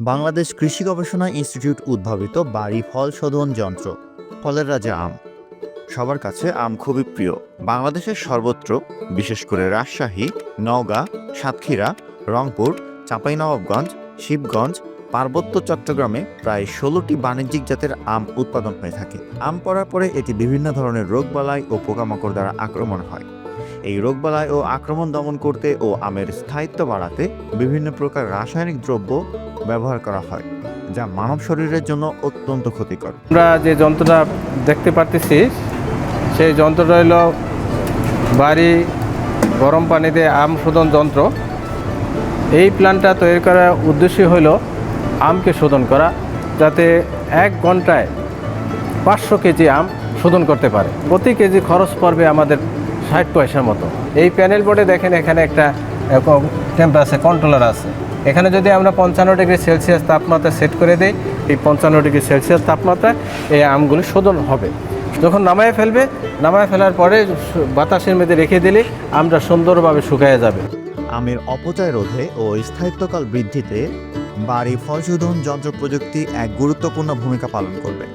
বাংলাদেশ কৃষি গবেষণা ইনস্টিটিউট উদ্ভাবিত বাড়ি ফল শোধন যন্ত্র, ফলের রাজা আম। সবার কাছে আম খুবই প্রিয়। বাংলাদেশের সর্বত্র, বিশেষ করে রাজশাহী, নওগাঁ, সাতক্ষীরা, রংপুর, চাঁপাইনবাবগঞ্জ, শিবগঞ্জ, পার্বত্য চট্টগ্রামে প্রায় ষোলোটি বাণিজ্যিক জাতের আম উৎপাদন হয়ে থাকে। আম পড়ার পরে এটি বিভিন্ন ধরনের রোগবালাই ও পোকামাকড় দ্বারা আক্রমণ হয়। এই রোগবালাই ও আক্রমণ দমন করতে ও আমের স্থায়িত্ব বাড়াতে বিভিন্ন প্রকার রাসায়নিক দ্রব্য ব্যবহার করা হয়, যা মানব শরীরের জন্য অত্যন্ত ক্ষতিকর। আমরা যে যন্ত্রটা দেখতে পারতেছি, সেই যন্ত্রটা হইল বাড়ি গরম পানিতে আম শোধন যন্ত্র। এই প্ল্যানটা তৈরি করার উদ্দেশ্য হইল আমকে শোধন করা, যাতে এক ঘন্টায় পাঁচশো কেজি আম শোধন করতে পারে। প্রতি কেজি খরচ পড়বে আমাদের ষাট পয়সার মতো। এই প্যানেল বোর্ডে দেখেন এখানে একটা টেম্পারেচার কন্ট্রোলার আছে এখানে যদি আমরা পঞ্চান্ন ডিগ্রি সেলসিয়াস তাপমাত্রা সেট করে দিই, এই পঞ্চান্ন ডিগ্রি সেলসিয়াস তাপমাত্রা এই আমগুলি শোধন হবে। যখন নামায় ফেলবে, নামায় ফেলার পরে বাতাসের মধ্যে রেখে দিলে আমটা সুন্দরভাবে শুকায় যাবে। আমের অপচয় রোধে ও স্থায়িত্বকাল বৃদ্ধিতে বাড়ি ফল শোধন যন্ত্র প্রযুক্তি এক গুরুত্বপূর্ণ ভূমিকা পালন করবে।